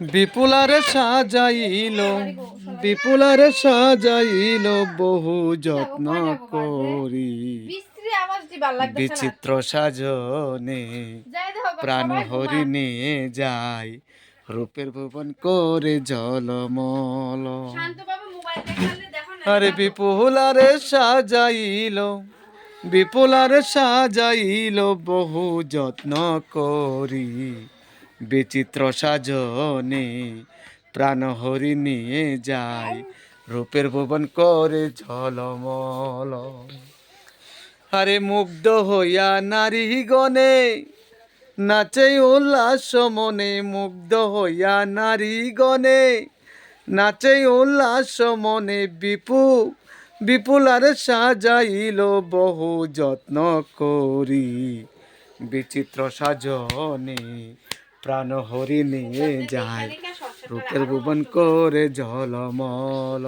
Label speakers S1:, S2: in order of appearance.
S1: বিপুলারে সাজাইল বিপুলারে সাজাইল, বহু যত্ন করি। বিচিত্র সাজনে প্রাণ
S2: সবাই
S1: হরি নিয়ে যায় রূপের ভুবন করে জলমল আরে বিপুলারে সাজাইল বিপুলারে সাজাইল, বহু যত্ন করি। বিচিত্র সাজনে প্রাণ হরি নিয়ে যায়। রূপের ভুবন করে ঝলমল। আরে মুগ্ধ হইয়া নারী গণে নাচে উল্লাস মনে। মুগ্ধ হইয়া নারী গণে নাচে উল্লাস মনে। বিপু বিপুলার সাজাইল বহু যত্ন করি। বিচিত্র সাজনে প্রাণ হরি নিয়ে যায়। রূপের ভুবন করে ঝলমল